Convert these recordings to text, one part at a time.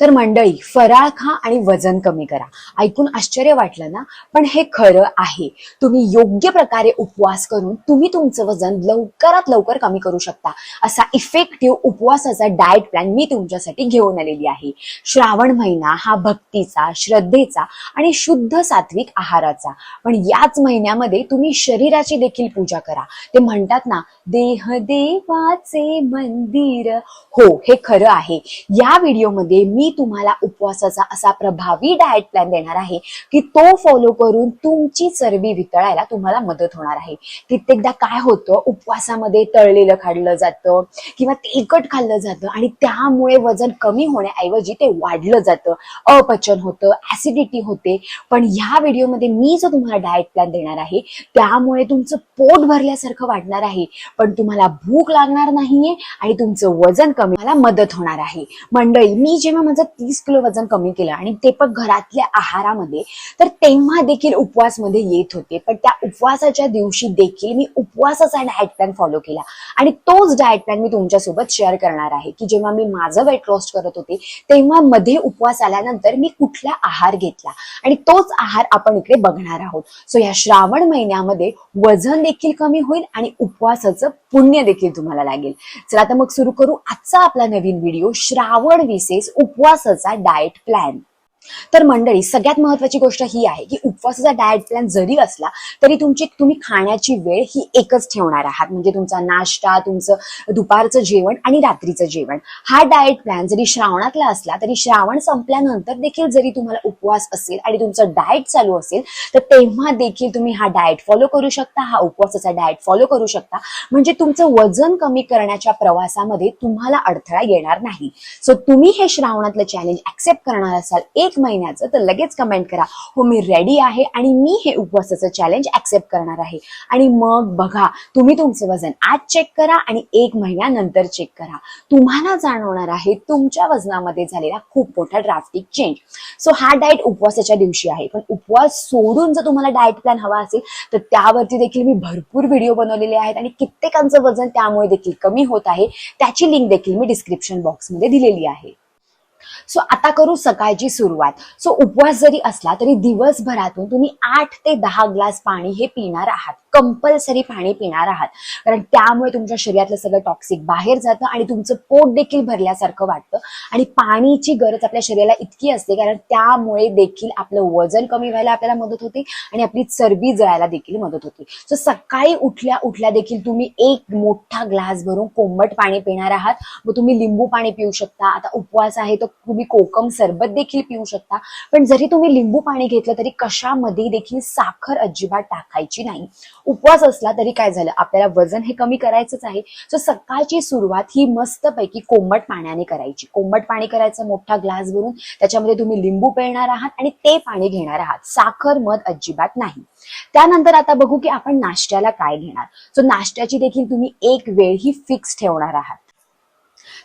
तर मंडळी फराळ खा आणि वजन कमी करा. ऐकून आश्चर्य वाटलं ना? पण हे खरं आहे. तुम्ही योग्य प्रकारे उपवास करून तुम्ही तुमचं वजन लवकरात लवकर कमी करू शकता. असा इफेक्टिव्ह उपवासाचा डाएट प्लॅन मी तुमच्यासाठी घेऊन आलेली आहे. श्रावण महिना हा भक्तीचा श्रद्धेचा आणि शुद्ध सात्विक आहाराचा. पण याच महिन्यामध्ये तुम्ही शरीराची देखील पूजा करा. ते म्हणतात ना देह देवाचे मंदिर. हो हे खरं आहे. या व्हिडिओमध्ये मी तुम्हाला उपवासाचा असा प्रभावी डाएट प्लॅन देणार आहे की तो फॉलो करून तुमची चरबी वितळायला तुम्हाला मदत होणार आहे. कित्येकदा काय होतं उपवासामध्ये तळलेलं खाल्लं जातं किंवा तेलकट खाल्लं जातं आणि त्यामुळे वजन कमी होण्याऐवजी ते वाढलं जातं. अपचन होतं ऍसिडिटी होते. पण ह्या व्हिडिओमध्ये मी जो तुम्हाला डाएट प्लॅन देणार आहे त्यामुळे तुमचं पोट भरल्यासारखं वाटणार आहे. पण तुम्हाला भूक लागणार नाहीये आणि तुमचं वजन कमी मदत होणार आहे. मंडळी मी जेव्हा माझं तीस किलो वजन कमी केलं आणि ते पण घरातल्या आहारामध्ये तर तेव्हा देखील उपवासमध्ये येत होते. पण त्या उपवासाच्या दिवशी देखील मी उपवासाचा डायट प्लॅन फॉलो केला. आणि तोच डायट प्लॅन मी तुमच्यासोबत शेअर करणार आहे की जेव्हा मी माझं वेट लॉस करत होते तेव्हा मध्ये उपवास आल्यानंतर मी कुठला आहार घेतला. आणि तोच आहार आपण इकडे बघणार आहोत. सो या श्रावण महिन्यामध्ये वजन देखील कमी होईल आणि उपवासाचं पुण्य देखील तुम्हाला लागेल. चला तर मग सुरू करू आजचा आपला नवीन व्हिडिओ श्रावण विशेष उपवासाचा डाएट प्लॅन तर मंडळी सगळ्यात महत्वाची गोष्ट ही आहे की उपवासाचा डाएट प्लॅन जरी असला तरी तुमची तुम्ही खाण्याची वेळ ही एकच ठेवणार आहात. म्हणजे तुमचा नाश्ता तुमचं दुपारचं जेवण आणि रात्रीचं जेवण. हा डाएट प्लॅन जरी श्रावणातला असला तरी श्रावण संपल्यानंतर देखील जरी तुम्हाला उपवास असेल आणि तुमचं डाएट चालू असेल तर तेव्हा देखील तुम्ही हा डाएट फॉलो करू शकता हा उपवासाचा डाएट फॉलो करू शकता. म्हणजे तुमचं वजन कमी करण्याच्या प्रवासामध्ये तुम्हाला अडथळा येणार नाही. सो तुम्ही हे श्रावणातलं चॅलेंज ऍक्सेप्ट करणार असाल एक महिन्याचं तर लगेच कमेंट करा. हो मी रेडी आहे आणि मी हे उपवासाचं चॅलेंज ऍक्सेप्ट करणार आहे. आणि मग बघा तुम्ही तुमचं वजन आज चेक करा आणि एक महिन्यानंतर चेक करा. तुम्हाला जाणवणार आहे तुमच्या वजनामध्ये झालेला खूप मोठा ड्राफ्टिक चेंज सो हा डाएट उपवासाच्या दिवशी आहे. पण उपवास सोडून जर तुम्हाला डाएट प्लॅन हवा असेल तर त्यावरती देखील मी भरपूर व्हिडिओ बनवलेले आहेत आणि कित्येकांचं वजन त्यामुळे देखील कमी होत आहे. त्याची लिंक देखील मी डिस्क्रिप्शन बॉक्समध्ये दिलेली आहे. सो आता करू सकाळची सुरुवात. सो उपवास जरी असला तरी दिवसभरातून तुम्ही आठ ते दहा ग्लास पाणी हे पिणार आहात. कंपल्सरी पाणी पिणार आहात. कारण त्यामुळे तुमच्या शरीरातलं सगळं टॉक्सिक बाहेर जातं आणि तुमचं पोट देखील भरल्यासारखं वाटतं. आणि पाणीची गरज आपल्या शरीराला इतकी असते कारण त्यामुळे देखील आपलं वजन कमी व्हायला आपल्याला मदत होते आणि आपली चरबी जळायला देखील मदत होते. सो सकाळी उठल्या उठल्या देखील तुम्ही एक मोठा ग्लास भरून कोंबट पाणी पिणार आहात. व तुम्ही लिंबू पाणी पिऊ शकता. आता उपवास आहे तर तुम्ही कोकम सरबत देखील पिऊ शकता. पण जरी तुम्ही लिंबू पाणी घेतलं तरी कशामध्ये देखील साखर अजिबात टाकायची नाही. उपवास असला तरी काय झालं? आपल्याला वजन हे कमी करायचंच आहे. सो सकाळची सुरुवात ही मस्तपैकी कोंबट पाण्याने करायची. कोंबट पाणी करायचं मोठा ग्लास भरून त्याच्यामध्ये तुम्ही लिंबू पिळणार आहात आणि ते पाणी घेणार आहात. साखर मध अजिबात नाही. त्यानंतर आता बघू की आपण नाश्त्याला काय घेणार? सो नाश्त्याची देखील तुम्ही एक वेळ ही फिक्स ठेवणार आहात.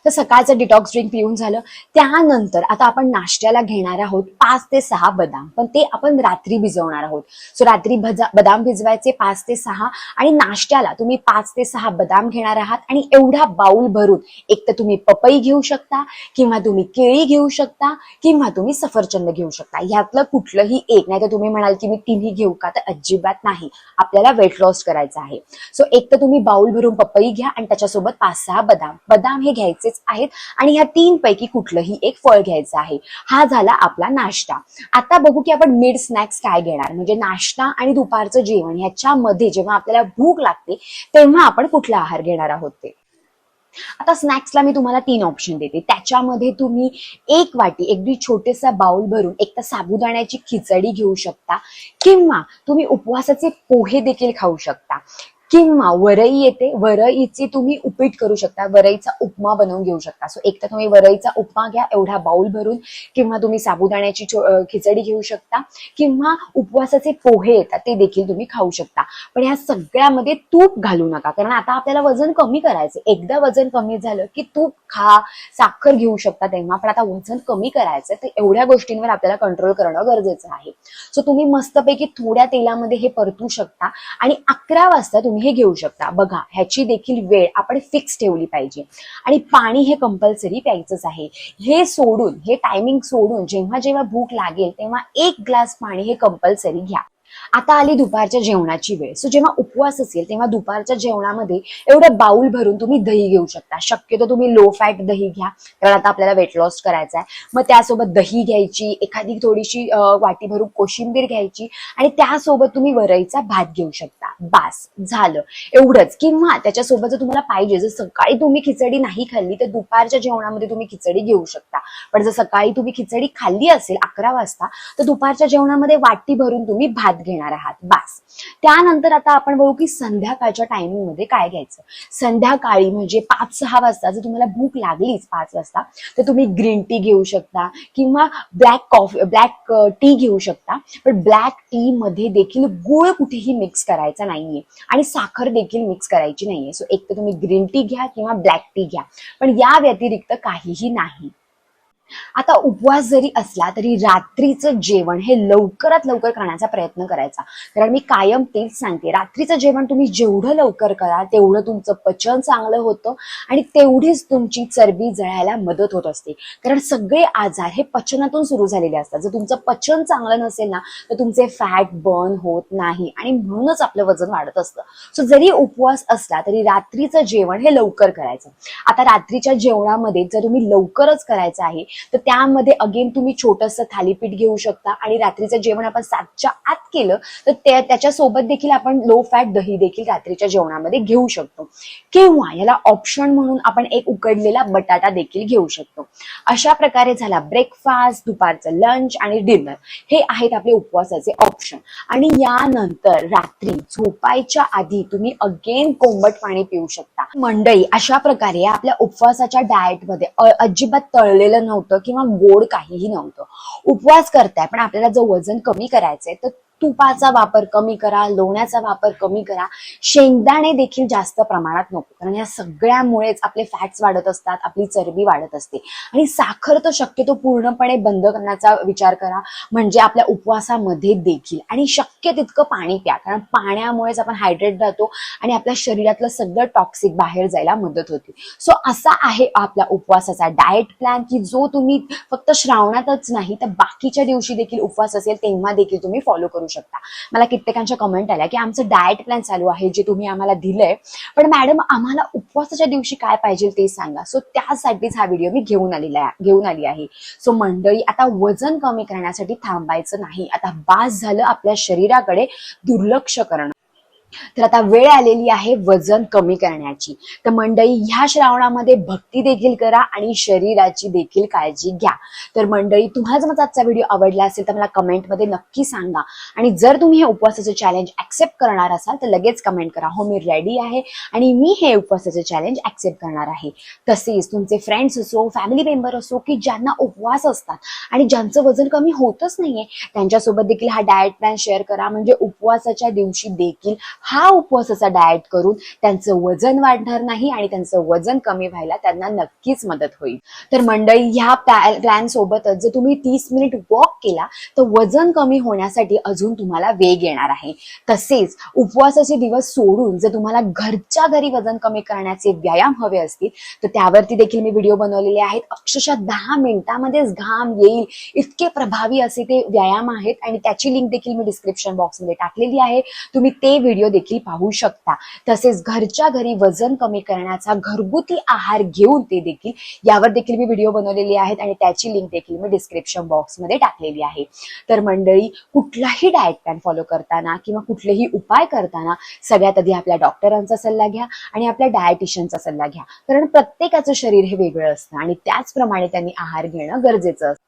तर सकाळचं डिटॉक्स ड्रिंक पिऊन झालं. त्यानंतर आता आपण नाश्त्याला घेणार आहोत पाच ते सहा बदाम. पण ते आपण रात्री भिजवणार आहोत. सो रात्री भजा बदाम भिजवायचे पाच ते सहा आणि नाश्त्याला तुम्ही पाच ते सहा बदाम घेणार आहात आणि एवढा बाउल भरून एक तर तुम्ही पपई घेऊ शकता किंवा तुम्ही केळी घेऊ शकता किंवा तुम्ही सफरचंद घेऊ शकता. यातलं कुठलंही एक नाही तर तुम्ही म्हणाल की मी तिन्ही घेऊ का? तर अजिबात नाही. आपल्याला वेट लॉस करायचं आहे. सो एक तर तुम्ही बाउल भरून पपई घ्या आणि त्याच्यासोबत पाच सहा बदाम. बदाम हे घ्यायचेच आहेत. आणि ह्या तीन पैकी कुठलंही एक फळ घ्यायचं आहे. हा झाला आपला नाश्ता. आता बघू की आपण मिड स्नॅक्स काय घेणार. म्हणजे नाश्ता आणि दुपारचं जेवण ह्याच्यामध्ये जेव्हा आपल्याला भूक लागते तेव्हा आपण कुठला आहार घेणार आहोत ते. आता स्नॅक्सला मी तुम्हाला तीन ऑप्शन देते. त्याच्यामध्ये तुम्ही एक वाटी अगदी छोटेसा बाउल भरून एक तर साबुदाण्याची खिचडी घेऊ शकता किंवा तुम्ही उपवासाचे पोहे देखील खाऊ शकता. किंवा वरई येते वरईची तुम्ही उपीट करू शकता वरईचा उपमा बनवून घेऊ शकता. सो एक तर तुम्ही वरईचा उपमा घ्या एवढा बाउल भरून किंवा तुम्ही साबुदाण्याची खिचडी घेऊ शकता किंवा उपवासाचे पोहे येतात ते देखील तुम्ही खाऊ शकता. पण ह्या सगळ्यामध्ये तूप घालू नका कारण आता आपल्याला वजन कमी करायचं एकदा वजन कमी झालं की तूप खा साखर घेऊ शकता तेव्हा पण आता वजन कमी करायचं तर एवढ्या गोष्टींवर आपल्याला कंट्रोल करणं गरजेचं आहे. सो तुम्ही मस्तपैकी थोड्या तेलामध्ये हे परतू शकता आणि अकरा वाजता तुम्ही हे घेऊ शकता. बघा ह्याची देखील वेळ आपण फिक्स ठेवली पाहिजे. आणि पाणी हे कंपल्सरी प्यायचंच आहे. हे सोडून हे टायमिंग सोडून जेव्हा जेव्हा भूक लागेल तेव्हा एक ग्लास पाणी हे कंपल्सरी घ्या. आता आली दुपारच्या जेवणाची वेळ. सो जेव्हा उपवास असेल तेव्हा दुपारच्या जेवणामध्ये एवढं बाउल भरून तुम्ही दही घेऊ शकता. शक्यतो तुम्ही लो फॅट दही घ्या कारण आता आपल्याला वेट लॉस करायचा आहे मग त्यासोबत दही घ्यायची एखादी थोडीशी वाटी भरून कोशिंबीर घ्यायची आणि त्यासोबत तुम्ही वरईचा भात घेऊ शकता. बास झालं. एवढंच. किंवा त्याच्यासोबत जर तुम्हाला पाहिजे जर सकाळी तुम्ही खिचडी नाही खाल्ली तर दुपारच्या जेवणामध्ये तुम्ही खिचडी घेऊ शकता. पण जर सकाळी तुम्ही खिचडी खाल्ली असेल अकरा वाजता तर दुपारच्या जेवणामध्ये वाटी भरून तुम्ही भात घेणार आहात. बास. त्यानंतर आता आपण बघू की संध्याकाळच्या टायमिंगमध्ये काय घ्यायचं. संध्याकाळी म्हणजे पाच सहा वाजता जर तुम्हाला भूक लागलीच पाच वाजता तर तुम्ही ग्रीन टी घेऊ शकता किंवा ब्लॅक कॉफी ब्लॅक टी घेऊ शकता. पण ब्लॅक टी मध्ये देखील गुळ कुठेही मिक्स करायचा नाहीये आणि साखर देखील मिक्स करायची नाहीये. सो एक तर तुम्ही ग्रीन टी घ्या किंवा ब्लॅक टी घ्या. पण या व्यतिरिक्त काहीही नाही. आता उपवास जरी असला तरी रात्रीचं जेवण हे लवकरात लवकर करण्याचा प्रयत्न करायचा. कारण मी कायम तेच सांगते रात्रीचं जेवण तुम्ही जेवढं लवकर करा तेवढं तुमचं पचन चांगलं होतं आणि तेवढीच तुमची चरबी जळायला मदत होत असते. कारण सगळे आजार हे पचनातून सुरू झालेले असतात. जर तुमचं पचन चांगलं नसेल ना तर तुमचे फॅट बर्न होत नाही आणि म्हणूनच आपलं वजन वाढत असतं. सो जरी उपवास असला तरी रात्रीचं जेवण हे लवकर करायचं. आता रात्रीच्या जेवणामध्ये जर तुम्ही लवकरच करायचं आहे तर त्यामध्ये अगेन तुम्ही छोटंसं थालीपीठ घेऊ शकता. आणि रात्रीचं जेवण आपण सातच्या आत केलं तर त्याच्यासोबत देखील आपण लो फॅट दही देखील रात्रीच्या जेवणामध्ये घेऊ शकतो. किंवा याला ऑप्शन म्हणून आपण एक उकडलेला बटाटा देखील घेऊ शकतो. अशा प्रकारे झाला ब्रेकफास्ट दुपारचं लंच आणि डिनर हे आहेत आपले उपवासाचे ऑप्शन आणि यानंतर रात्री झोपायच्या आधी तुम्ही अगेन कोंबट पाणी पिऊ शकता. मंडळी अशा प्रकारे आपल्या उपवासाच्या डाएटमध्ये अजिबात तळलेलं नव्हतं किंवा गोड काहीही नव्हतं. उपवास करताय पण आपल्याला जर वजन कमी करायचंय तर तुपाचा वापर कमी करा लोण्याचा वापर कमी करा. शेंगदाणे देखील जास्त प्रमाणात नको कारण या सगळ्यामुळेच आपले फॅट्स वाढत असतात आपली चरबी वाढत असते. आणि साखर तर शक्यतो पूर्णपणे बंद करण्याचा विचार करा म्हणजे आपल्या उपवासामध्ये देखील. आणि शक्य तितकं पाणी प्या कारण पाण्यामुळेच आपण हायड्रेट राहतो आणि आपल्या शरीरातलं सगळं टॉक्सिक बाहेर जायला मदत होते. सो असा आहे आपला उपवासाचा डाएट प्लॅन की जो तुम्ही फक्त श्रावणातच नाही तर बाकीच्या दिवशी देखील उपवास असेल तेव्हा देखील तुम्ही फॉलो करू शकता. मला कित्येकांच्या कमेंट आल्या की आमचं डाएट प्लॅन चालू आहे जे तुम्ही आम्हाला दिलंय. पण मॅडम आम्हाला उपवासाच्या दिवशी काय पाहिजे ते सांगा. सो त्यासाठीच हा व्हिडिओ मी घेऊन आलेला आहे घेऊन आली आहे. सो मंडळी आता वजन कमी करण्यासाठी थांबायचं नाही. आता बास झालं आपल्या शरीराकडे दुर्लक्ष करणं. तर आता वेळ आलेली आहे वजन कमी करण्याची. तर मंडळी ह्या श्रावणामध्ये भक्ती देखील करा आणि शरीराची देखील काळजी घ्या. तर मंडळी तुम्हाला जर माझा आजचा व्हिडिओ आवडला असेल तर मला कमेंटमध्ये नक्की सांगा. आणि जर तुम्ही हे उपवासाचं चॅलेंज ऍक्सेप्ट करणार असाल तर लगेच कमेंट करा. हो मी रेडी आहे आणि मी हे उपवासाचं चॅलेंज ऍक्सेप्ट करणार आहे. तसेच तुमचे फ्रेंड्स असो फॅमिली मेंबर असो की ज्यांना उपवास असतात आणि ज्यांचं वजन कमी होतच नाहीये त्यांच्यासोबत देखील हा डाएट प्लॅन शेअर करा. म्हणजे उपवासाच्या दिवशी देखील हा उपवासाचा डाएट करून त्यांचं वजन वाढणार नाही आणि त्यांचं वजन कमी व्हायला त्यांना नक्कीच मदत होईल. तर मंडळी ह्या प्लॅन सोबतच जर तुम्ही तीस मिनिट वॉक केला तर वजन कमी होण्यासाठी अजून तुम्हाला वेग येणार आहे. तसेच उपवासाचे दिवस सोडून जर तुम्हाला घरच्या घरी वजन कमी करण्याचे व्यायाम हवे असतील तर त्यावरती देखील मी व्हिडिओ बनवलेले आहेत. अक्षरशः दहा मिनिटांमध्येच घाम येईल. इतके प्रभावी असे ते व्यायाम आहेत आणि त्याची लिंक देखील मी डिस्क्रिप्शन बॉक्समध्ये टाकलेली आहे. तुम्ही ते व्हिडिओ व्हिडिओ देखील पाहू शकता. तसेच घरच्या घरी वजन कमी करण्याचा घरगुती आहार घेऊन ते देखील यावर देखील मी व्हिडिओ बनवलेले आहेत आणि त्याची लिंक देखील मी डिस्क्रिप्शन बॉक्समध्ये टाकलेली आहे. तर मंडळी कुठलाही डाएट प्लॅन फॉलो करताना किंवा कुठलेही उपाय करताना सगळ्यात आधी आपल्या डॉक्टरांचा सल्ला घ्या आणि आपल्या डायटिशियनचा सल्ला घ्या. कारण प्रत्येकाचं शरीर हे वेगळं असतं आणि त्याचप्रमाणे त्यांनी आहार घेणं गरजेचं असतं.